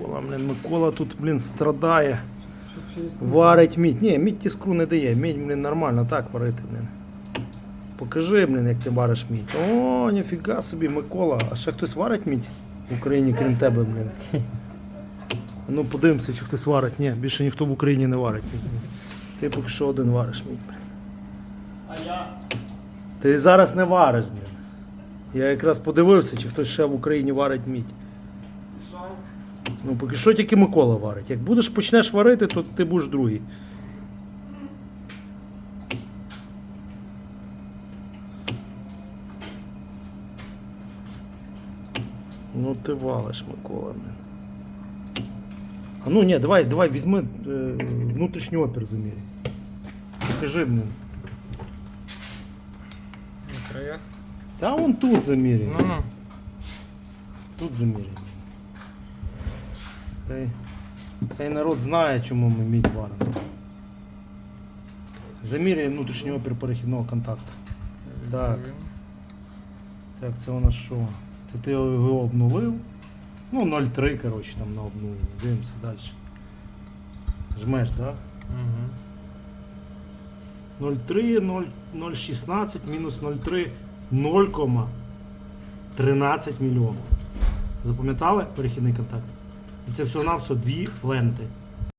Микола, блін, Микола тут, блін, страдає. Варить мідь. Ні, мідь тіскру не дає. Мідь, блін, нормально так варити, блін. Покажи, блін, як ти вариш мідь. О, ніфіга собі, Микола. А ще хтось варить мідь в Україні, крім тебе, блін. Ну подивимося, чи хтось варить. Ні, більше ніхто в Україні не варить мідь. Ти поки що один вариш мідь, блін. А я. Ти зараз не вариш, блін. Я якраз подивився, чи хтось ще в Україні варить мідь. Ну, поки що тільки Микола варить. Як будеш почнеш варити, то ти будеш другий. Ну ти валиш, Микола. А ну ні, давай, давай, візьми е, внутрішній опір заміряй. Покажи блін. На краях. Та вон тут заміряй. Ну ну. Тут заміряй. Та й, та й народ знає, чому ми мідь варимо. Заміряй внутрішній опір перехідного контакту. Так. Так, це у нас що? Це ти його обнулив. Ну, 0,3, коротше, там на обнуленні. Дивимося далі. Жмеш, так? Угу. 0,3, 0,16 мінус 0,3, 0,13 мільйонів. Запам'ятали перехідний контакт? І це всього-навсього дві ленти.